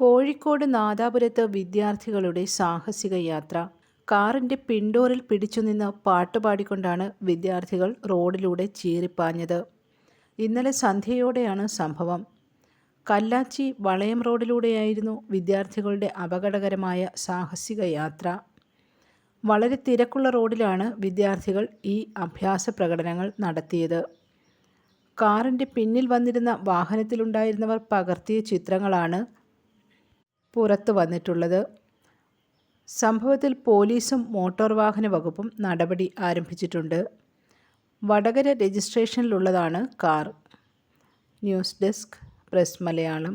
കോഴിക്കോട് നാദാപുരത്ത് വിദ്യാർത്ഥികളുടെ സാഹസിക യാത്ര. കാറിന്റെ പിൻഡോറിൽ പിടിച്ചുനിന്ന് പാട്ടുപാടിക്കൊണ്ടാണ് വിദ്യാർത്ഥികൾ റോഡിലൂടെ ചീറിപ്പാഞ്ഞത്. ഇന്നലെ സന്ധ്യയോടെയാണ് സംഭവം. കല്ലാച്ചി വളയം റോഡിലൂടെയായിരുന്നു വിദ്യാർത്ഥികളുടെ അപകടകരമായ സാഹസിക യാത്ര. വളരെ തിരക്കുള്ള റോഡിലാണ് വിദ്യാർത്ഥികൾ ഈ അഭ്യാസ പ്രകടനങ്ങൾ നടത്തിയത്. കാറിന്റെ പിന്നിൽ വന്നിരുന്ന വാഹനത്തിലുണ്ടായിരുന്നവർ പകർത്തിയ ചിത്രങ്ങളാണ് പുറത്തു വന്നിട്ടുള്ളത്. സംഭവത്തിൽ പോലീസും മോട്ടോർ വാഹന വകുപ്പും നടപടി ആരംഭിച്ചിട്ടുണ്ട്. Vadakara രജിസ്ട്രേഷനിലുള്ളതാണ് car. News desk press Malayalam.